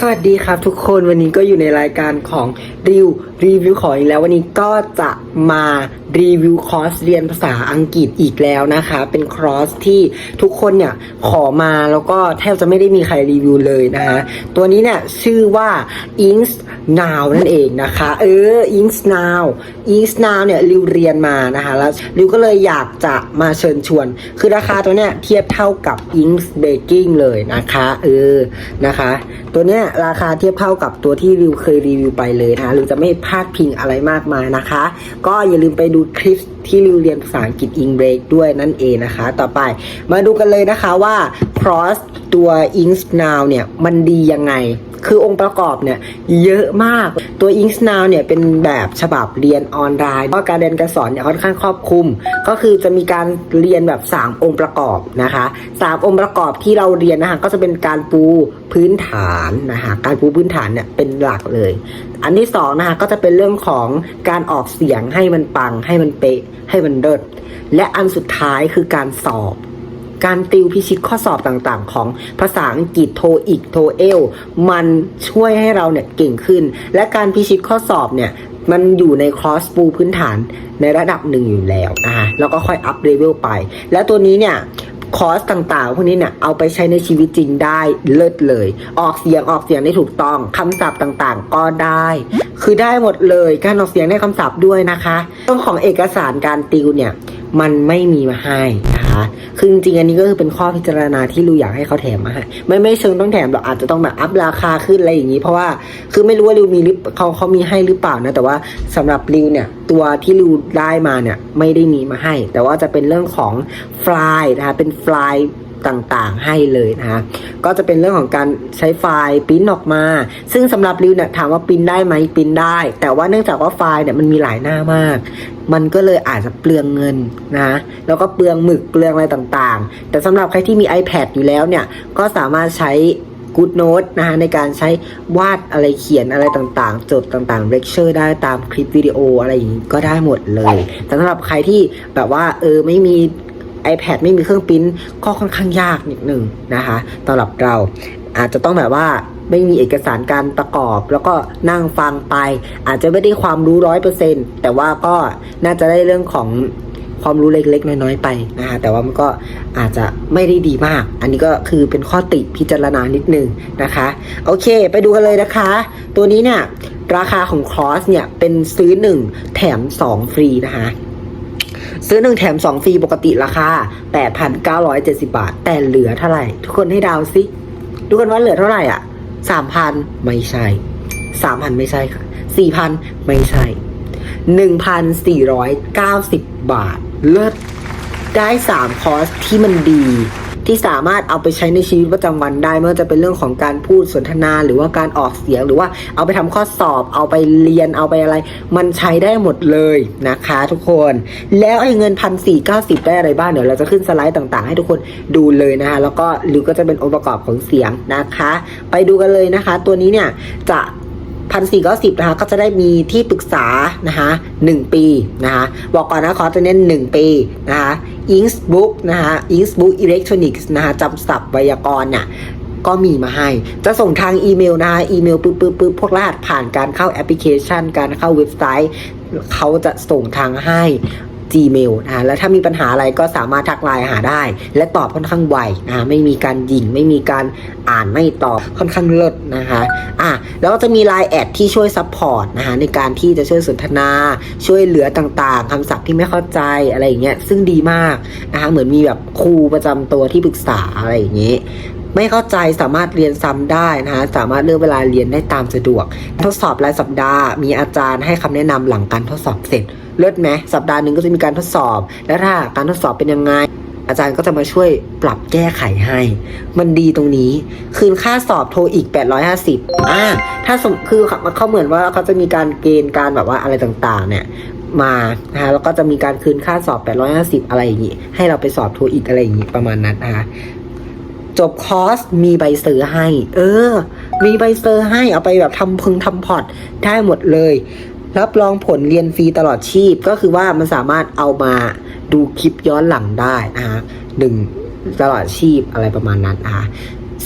สวัสดีครับทุกคนวันนี้ก็อยู่ในรายการของรีวรีวิวของอีกแล้ววันนี้ก็จะมารีวิวคอร์สเรียนภาษาอังกฤษอีกแล้วนะคะ เป็นคอร์สที่ทุกคนเนี่ยขอมาแล้วก็แทบจะไม่ได้มีใครรีวิวเลยนะคะตัวนี้เนี่ยชื่อว่า Inks Now นั่นเองนะคะ เออ Inks Now Inks Now เนี่ยริวเรียนมานะคะแล้วริวก็เลยอยากจะมาเชิญชวน คือราคาตัวเนี้ยเทียบเท่ากับ Inks Baking เลยนะคะเออนะคะ ตัวเนี้ยราคาเทียบเท่ากับตัวที่ริวเคยรีวิวไปเลยนะคะริวจะไม่พลาดพิงอะไรมากมายนะคะ ก็อย่าลืมไปดูคลิป ที่ริวเรียนภาษาอังกฤษอิงเบรกด้วยนั่นเองนะคะ ต่อไปมาดูกันเลยนะคะว่า cross ตัว Inks Now เนี่ยมันดียังไง คือองค์ประกอบเนี่ยเยอะมากตัว Inks Now เนี่ยเป็นแบบฉบับเรียนออนไลน์ก็การเรียนการสอนเนี่ยค่อนข้างครอบคลุม ก็คือจะมีการเรียนแบบ 3 องค์ประกอบนะคะ3องค์ประกอบที่เราเรียนนะคะก็จะเป็นการปูพื้นฐานนะคะการปูพื้นฐานเนี่ยเป็นหลักเลย อันที่สองนะคะก็จะเป็นเรื่องของการออกเสียงให้มันปัง ให้มันเป๊ะ ให้มันเลิศและอันสุดท้ายคือการสอบ การติวพิชิตข้อสอบต่างๆ ของภาษาอังกฤษโทอีกโทเอลมันช่วยให้เราเนี่ยเก่งขึ้น และการพิชิตข้อสอบเนี่ยมันอยู่ในคอร์สปูพื้นฐานในระดับหนึ่งอยู่แล้วนะคะแล้วก็ค่อยอัพเลเวลไป แล้วตัวนี้เนี่ย คอร์สต่างๆ พวกนี้เนี่ยเอาไปใช้ในชีวิตจริงได้เลิศเลย ออกเสียงออกเสียงได้ถูกต้องคำศัพท์ต่างๆ ก็ได้ คือได้หมดเลยการออกเสียงได้คำศัพท์ด้วยนะคะเรื่องของเอกสารการติวเนี่ย มันไม่มีมาให้นะคะคือจริงๆอันนี้ก็คือเป็นข้อพิจารณาที่รูอยากให้เขาแถมมาให้ไม่ไม่เชิงต้องแถมหรอกอาจจะต้องแบบอัพราคาขึ้นอะไรอย่างนี้ เพราะว่าคือไม่รู้ว่าริวมีหรือเขาเขามีให้หรือเปล่านะแต่ว่าสำหรับริวเนี่ยตัวที่ริวได้มาเนี่ยไม่ได้มีมาให้ แต่ว่าจะเป็นเรื่องของฟลายนะคะเป็นฟลาย ต่างๆ ให้เลยนะคะก็จะเป็นเรื่องของการใช้ไฟล์ปริ้นออกมา ซึ่งสำหรับริวเนี่ยถามว่าปริ้นได้ไหมปริ้นได้ แต่ว่าเนื่องจากว่าไฟล์เนี่ยมันมีหลายหน้ามาก มันก็เลยอาจจะเปลืองเงินนะแล้วก็เปลืองหมึกเปลืองอะไรต่างๆ แต่สำหรับใครที่มี iPad อยู่แล้วเนี่ยก็สามารถใช้ Good Note นะคะในการใช้วาดอะไรเขียนอะไรต่างๆ จดต่างๆ lecture ได้ตามคลิปวิดีโออะไรอย่างนี้ก็ได้หมดเลยแต่สำหรับใครที่แบบว่าเออไม่มี iPad ไม่มีเครื่องปริ้นก็ค่อนข้างยากนิดหนึ่งนะคะสำหรับเราอาจจะต้องแบบว่าไม่มีเอกสารการประกอบ แล้วก็นั่งฟังไป อาจจะไม่ได้ความรู้ร้อยเปอร์เซ็นแต่ว่าก็น่าจะได้เรื่องของความรู้เล็กๆ น้อยๆไปนะคะแต่ว่ามันก็อาจจะไม่ได้ดีมาก อันนี้ก็คือเป็นข้อติพิจารณานิดนึงนะคะ โอเค ไปดูกันเลยนะคะ ตัวนี้เนี่ย ราคาของคอร์สเนี่ย เป็นซื้อ 1 แถม 2 ฟรีนะคะ ซื้อหนึ่งแถมสองฟรีปกติราคา8,970บาท แต่เหลือเท่าไหร่ ทุกคนให้ดาวสิทุกคนว่าเหลือเท่าไหร่อะ3,000ไม่ใช่3,000ไม่ใช่ค่ะ4,000ไม่ใช่1,490บาท เลิศได้3คอร์สที่มันดี ที่สามารถเอาไปใช้ในชีวิตประจำวันได้ไม่ว่าจะเป็นเรื่องของการพูดสนทนา หรือว่าการออกเสียง หรือว่าเอาไปทำข้อสอบ เอาไปเรียนเอาไปอะไร มันใช้ได้หมดเลยนะคะทุกคน แล้วไอ้เงินพันสี่เก้าสิบได้อะไรบ้างเดี๋ยวเราจะขึ้นสไลด์ต่างๆ ให้ทุกคนดูเลยนะคะแล้วก็หรือก็จะเป็นองค์ประกอบของเสียงนะคะ ไปดูกันเลยนะคะ ตัวนี้เนี่ยจะพันสี่ก็สิบนะคะก็จะได้มีที่ปรึกษานะคะหนึ่งปีนะคะบอกก่อนนะขอตัวเน้นหนึ่งปีนะคะ Inksbook นะคะ Inksbook Electronics นะคะจำศัพท์ไวยากรณ์เนี่ยก็มีมาให้ จะส่งทางอีเมลนะคะอีเมลปึ๊บปึ๊บปึ๊บพวกรหัสผ่านการเข้าแอปพลิเคชัน การเข้าเว็บไซต์ เขาจะส่งทางให้ Gmail นะแล้วถ้ามีปัญหาอะไรก็สามารถทักไลน์หาได้ และตอบค่อนข้างไวนะไม่มีการยิงไม่มีการอ่านไม่ตอบค่อนข้างเลิศนะคะอะแล้วก็จะมีไลน์แอดที่ช่วยซัพพอร์ตนะคะในการที่จะช่วยสนทนา ช่วยเหลือต่างๆคำศัพท์ที่ไม่เข้าใจอะไรอย่างเงี้ยซึ่งดีมากนะคะเหมือนมีแบบครูประจำตัวที่ปรึกษาอะไรอย่างเงี้ย ไม่เข้าใจสามารถเรียนซ้ำได้นะคะสามารถเลือกเวลาเรียนได้ตามสะดวก ทดสอบรายสัปดาห์ มีอาจารย์ให้คำแนะนำหลังการทดสอบเสร็จเลิศไหมสัปดาห์หนึ่งก็จะมีการทดสอบ แล้วถ้าการทดสอบเป็นยังไง อาจารย์ก็จะมาช่วยปรับแก้ไขให้ มันดีตรงนี้ คืนค่าสอบโทรอีก 850อ่าถ้าสมคือเขาเหมือนว่าเขาจะมีการเกณฑ์การแบบว่าอะไรต่างๆ เนี่ยมานะคะแล้วก็จะมีการคืนค่าสอบ 850 อะไรอย่างงี้ ให้เราไปสอบโทรอีกอะไรอย่างงี้ประมาณนั้นนะคะ จบคอร์สมีใบเซอร์ให้ เออ มีใบเซอร์ให้เอาไปแบบทำพึงทำพอร์ตได้หมดเลย รับรองผลเรียนฟรีตลอดชีพ ก็คือว่ามันสามารถเอามาดูคลิปย้อนหลังได้นะคะหนึ่งตลอดชีพอะไรประมาณนั้นนะคะ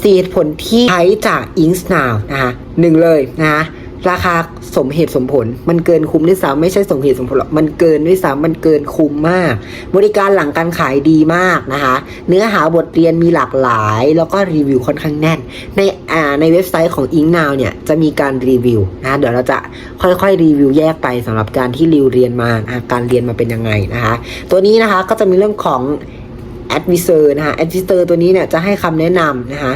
สี่ผลที่ใช้จาก i n k s Now นะคะหนึ่งเลยนะคะ ราคาสมเหตุสมผล มันเกินคุ้มด้วยซ้ำไม่ใช่สมเหตุสมผลหรอกมันเกินด้วยซ้ำมันเกินคุ้มมาก บริการหลังการขายดีมากนะคะ เนื้อหาบทเรียนมีหลากหลาย แล้วก็รีวิวค่อนข้างแน่น ในอ่าในเว็บไซต์ของ i n k Now เนี่ยจะมีการรีวิวนะเดี๋ยวเราจะค่อยๆรีวิวแยกไปสำหรับการที่ริวเรียนมานะะการเรียนมาเป็นยังไงนะคะ ตัวนี้นะคะก็จะมีเรื่องของ advisor นะคะ advisor ตัวนี้เนี่ยจะให้คำแนะนำนะคะ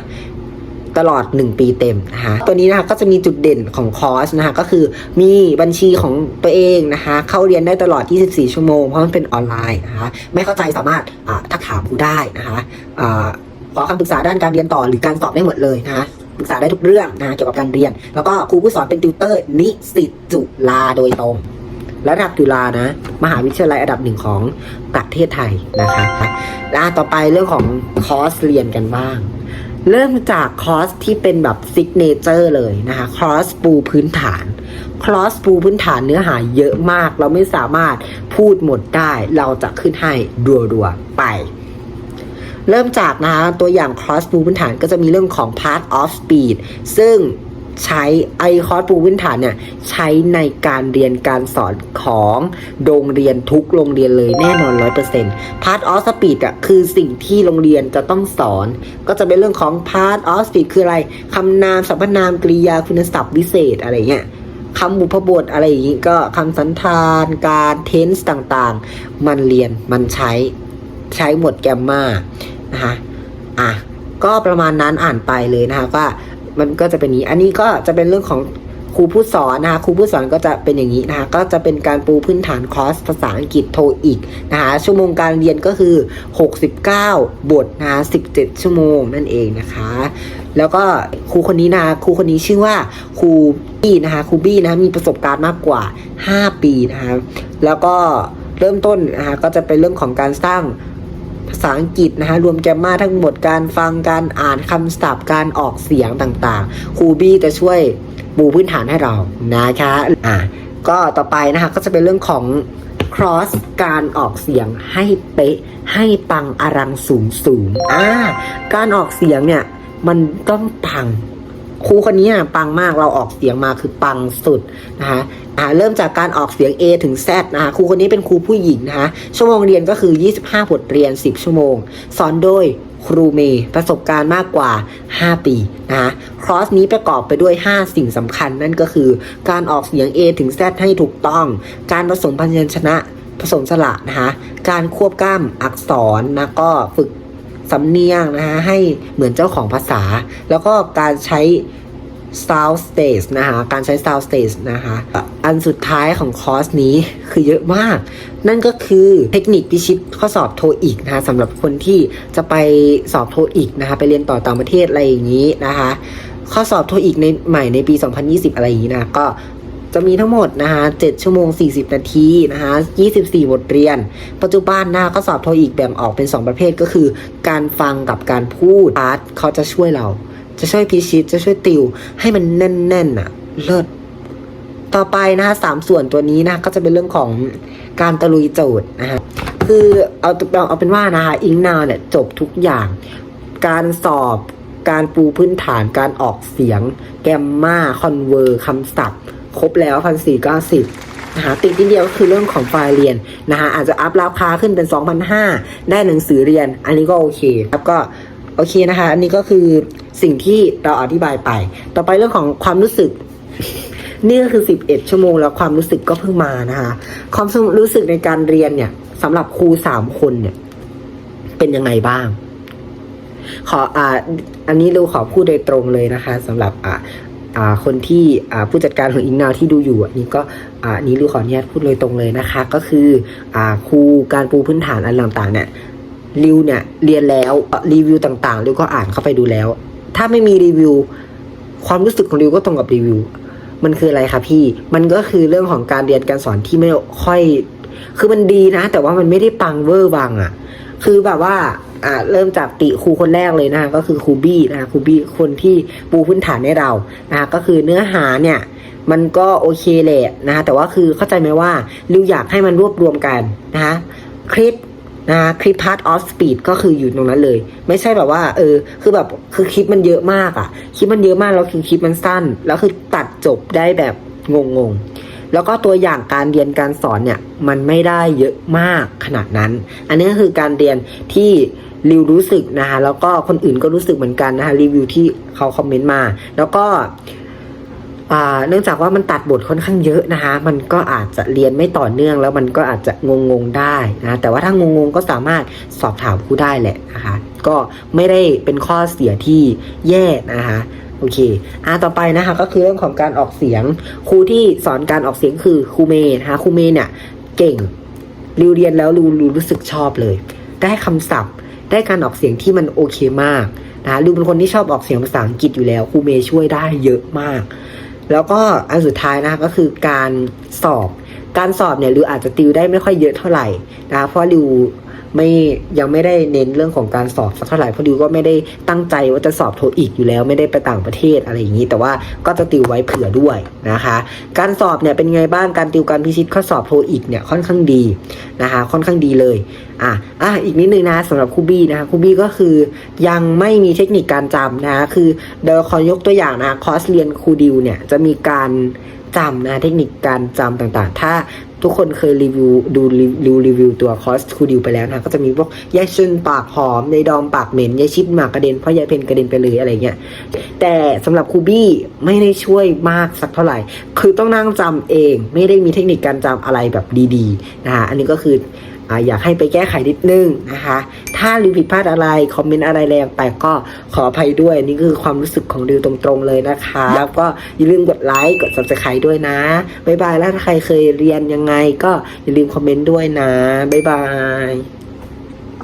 ตลอด 1 ปีเต็มนะคะตัวนี้นะคะก็จะมีจุดเด่นของคอร์สนะคะก็คือมีบัญชีของตัวเองนะคะเข้าเรียนได้ตลอด 24 ชั่วโมง เพราะมันเป็นออนไลน์นะคะไม่เข้าใจสามารถอ่าทักถามครูได้นะคะอ่าขอคำปรึกษาด้านการเรียนต่อหรือการสอบได้หมดเลยนะคะปรึกษาได้ทุกเรื่องนะะเกี่ยวกับการเรียน แล้วก็ครูผู้สอนเป็นติวเตอร์ นิสิตจุฬาโดยตรงระดับจุฬานะมหาวิทยาลัยอันดับหนึ่งของประเทศไทยนะคะและต่อไปเรื่องของคอร์สเรียนกันบ้าง เริ่มจากคอร์สที่เป็นแบบซิกเนเจอร์เลยนะคะคอร์สปูพื้นฐานคอร์สปูพื้นฐานเนื้อหาเยอะมาก เราไม่สามารถพูดหมดได้ เราจะขึ้นให้ดัวๆ ไป เริ่มจากนะคะตัวอย่างคอร์สปูพื้นฐานก็จะมีเรื่องของ part of speed ซึ่ง ใช้ไอคอร์สปูพื้นฐานเนี่ยใช้ในการเรียนการสอนของโรงเรียนทุกโรงเรียนเลยแน่นอน100% part of speed อะคือสิ่งที่โรงเรียนจะต้องสอน ก็จะเป็นเรื่องของ part of speed คืออะไรคำนามสรรพนามกริยาคุณศัพท์วิเศษอะไรเงี้ยคำบุพบทอะไรอย่างงี้ก็คำสันธานการ tense ต่างๆ มันเรียนมันใช้ใช้หมดแกมมานะคะอะก็ประมาณนั้นอ่านไปเลยนะคะว่า มันก็จะเป็นนี้ อันนี้ก็จะเป็นเรื่องของครูผู้สอนนะคะครูผู้สอนก็จะเป็นอย่างนี้นะคะก็จะเป็นการปูพื้นฐานคอร์สภาษาอังกฤษโทอีกนะคะชั่วโมงการเรียนก็คือ 69 บทนะคะ17 ชั่วโมงนั่นเองนะคะ แล้วก็ครูคนนี้นะคะครูคนนี้ชื่อว่าครูบี้นะคะครูบี้นะคะมีประสบการณ์มากกว่า 5 ปีนะคะแล้วก็เริ่มต้นนะคะก็จะเป็นเรื่องของการสร้าง ภาษาอังกฤษนะคะรวมแกมมาทั้งหมดการฟังการอ่านคำศัพท์การออกเสียงต่างๆครูบี้จะช่วยปูพื้นฐานให้เรานะคะอะก็ต่อไปนะคะก็จะเป็นเรื่องของ cross การออกเสียงให้เป๊ะให้ปังอรังสูงสูงอ่าการออกเสียงเนี่ยมันต้องปัง ครูคนนี้อะปังมากเราออกเสียงมาคือปังสุดนะคะเริ่มจากการออกเสียง A ถึง Z นะคะครูคนนี้เป็นครูผู้หญิงนะคะชั่วโมงเรียนก็คือ 25 บทเรียน 10 ชั่วโมง สอนโดยครูเมย์ประสบการณ์มากกว่า 5 ปีนะคะคอร์สนี้ประกอบไปด้วย 5 สิ่งสำคัญนั่นก็คือ การออกเสียง A ถึง Z ให้ถูกต้อง การผสมพยัญชนะผสมสระนะคะการควบกล้ำอักษรนะก็ฝึก สำเนียงนะคะให้เหมือนเจ้าของภาษา แล้วก็การใช้ sound stage นะคะการใช้ sound stage นะคะอันสุดท้ายของคอร์สนี้คือเยอะมาก นั่นก็คือเทคนิคพิชิตข้อสอบโทอีกนะคะสำหรับคนที่จะไปสอบโทอีกนะคะไปเรียนต่อต่างประเทศอะไรอย่างนี้นะคะข้อสอบโทอีกในใหม่ในปี 2020 อะไรอย่างนี้นะก็ จะมีทั้งหมดนะคะ7ชั่วโมง 40 นาทีนะคะ24 บทเรียน ปัจจุบันนะคะข้อสอบโทอีกแบ่งออกเป็น 2 ประเภทก็คือ การฟังกับการพูดอาร์ตเขาจะช่วยเรา จะช่วยพิชิตจะช่วยติว ให้มันแน่นๆอะ เลิศต่อไปนะคะสามส่วนตัวนี้นะก็จะเป็นเรื่องของการตะลุยโจทย์นะคะคือเอาเอาเป็นว่านะคะอิงนาวเนี่ยจบทุกอย่าง การสอบการปูพื้นฐานการออกเสียง แกมมาคอนเวอร์คำศัพท์ ครบแล้วพันสี่เก้าสิบนะคะติดนิดเดียวก็คือเรื่องของไฟล์เรียนนะคะอาจจะอัพราคาขึ้นเป็น 2,500 ได้หนังสือเรียน อันนี้ก็โอเคครับก็โอเคนะคะอันนี้ก็คือสิ่งที่เราอธิบายไป ต่อไปเรื่องของความรู้สึก นี่ก็คือ 11 ชั่วโมงแล้วความรู้สึกก็เพิ่งมานะคะ ความรู้สึกในการเรียนเนี่ยสำหรับครูสามคนเนี่ย เป็นยังไงบ้าง ขออ่า อันนี้เราขอพูดโดยตรงเลยนะคะสำหรับอ่าอ่า คนที่ผู้จัดการของอิงนาวที่ดูอยู่อันนี้ก็นี้รูขออนุญาตพูดเลยตรงเลยนะคะ ก็คืออครูการปูพื้นฐานอะไรต่างๆเนี่ยริวเนี่ยเรียนแล้วรีวิวต่างๆริวก็อ่านเข้าไปดูแล้ว ถ้าไม่มีรีวิว ความรู้สึกของริวก็ตรงกับรีวิว มันคืออะไรคะพี่ มันก็คือเรื่องของการเรียนการสอนที่ไม่ค่อย คือมันดีนะ แต่ว่ามันไม่ได้ปังเวอร์วังอะ่ะ คือแบบว่าอ่าเริ่มจากติครูคนแรกเลยนะคะก็คือครูบี้นะคะครูบี้คนที่ปูพื้นฐานให้เรานะคะก็คือเนื้อหาเนี่ยมันก็โอเคแหละนะคะแต่ว่าคือเข้าใจไหมว่าริวอยากให้มันรวบรวมกันนะคะคลิปนะคลิปพาร์ทออฟสปีดก็คืออยู่ตรงนั้นเลย ไม่ใช่แบบว่าเออคือแบบคือคลิปมันเยอะมากอะคลิปมันเยอะมากแล้วคือคลิปมันสั้น แล้วคือตัดจบได้แบบงงๆ แล้วก็ตัวอย่างการเรียนการสอนเนี่ยมันไม่ได้เยอะมากขนาดนั้น อันนี้ก็คือการเรียนที่ริวรู้สึกนะคะแล้วก็คนอื่นก็รู้สึกเหมือนกันนะคะรีวิวที่เขาคอมเมนต์มา แล้วก็เนื่องจากว่ามันตัดบทค่อนข้างเยอะนะคะมันก็อาจจะเรียนไม่ต่อเนื่อง แล้วมันก็อาจจะงงๆได้นะแต่ว่าถ้างงๆก็สามารถสอบถามครูได้แหละนะคะก็ไม่ได้เป็นข้อเสียที่แย่นะคะ โอเคอ่าต่อไปนะคะก็คือเรื่องของการออกเสียง ครูที่สอนการออกเสียงคือครูเมย์นะคะครูเมย์เนี่ยเก่งริวเรียนแล้วริวริวรู้สึกชอบเลย ได้คำศัพท์ ได้การออกเสียงที่มันโอเคมากนะริวเป็นคนที่ชอบออกเสียงภาษาอังกฤษอยู่แล้วครูเมย์ช่วยได้เยอะมาก แล้วก็อันสุดท้ายนะคะก็คือการสอบการสอบเนี่ยริวอาจจะติวได้ไม่ค่อยเยอะเท่าไหร่นะคะเพราะริว ไม่ยังไม่ได้เน้นเรื่องของการสอบสักเท่าไหร่เพราะริวก็ไม่ได้ตั้งใจว่าจะสอบโทอีกอยู่แล้ว ไม่ได้ไปต่างประเทศอะไรอย่างนี้ แต่ว่าก็จะติวไว้เผื่อด้วยนะคะ การสอบเนี่ยเป็นไงบ้างการติวการพิชิตข้อสอบโทอีกเนี่ยค่อนข้างดีนะคะ ค่อนข้างดีเลยอะอะอีกนิดนึงนะสำหรับคูบี้นะคะคูบี้ก็คือยังไม่มีเทคนิคการจำนะคะคือเดี๋ยวขอยกตัวอย่างนะคอร์สเรียนครูดิวเนี่ยจะมีการจำนะเทคนิคการจำต่างๆ ถ้า ทุกคนเคยรีวิวดูรีวิวรีวิวตัวคอสคูดิวไปแล้วนะก็จะมีพวกยายชุนปากหอมในดอมปากเหม็นยายชิดหมากกระเด็นเพราะยายเพนกระเด็นไปเลยอะไรเงี้ยแต่สำหรับคูบี้ไม่ได้ช่วยมากสักเท่าไหร่ คือต้องนั่งจำเอง ไม่ได้มีเทคนิคการจำอะไรแบบดีๆนะคะอันนี้ก็คือ อยากให้ไปแก้ไขนิดนึงนะคะ ถ้าริวผิดพลาดอะไร คอมเมนต์อะไรแรงไปก็ขออภัยด้วย นี่คือความรู้สึกของริวตรงๆเลยนะคะ แล้วก็อย่าลืมกดไลค์กด subscribe ด้วยนะ บ๊ายบาย แล้วถ้าใครเคยเรียนยังไงก็อย่าลืมคอมเมนต์ด้วยนะ บ๊ายบาย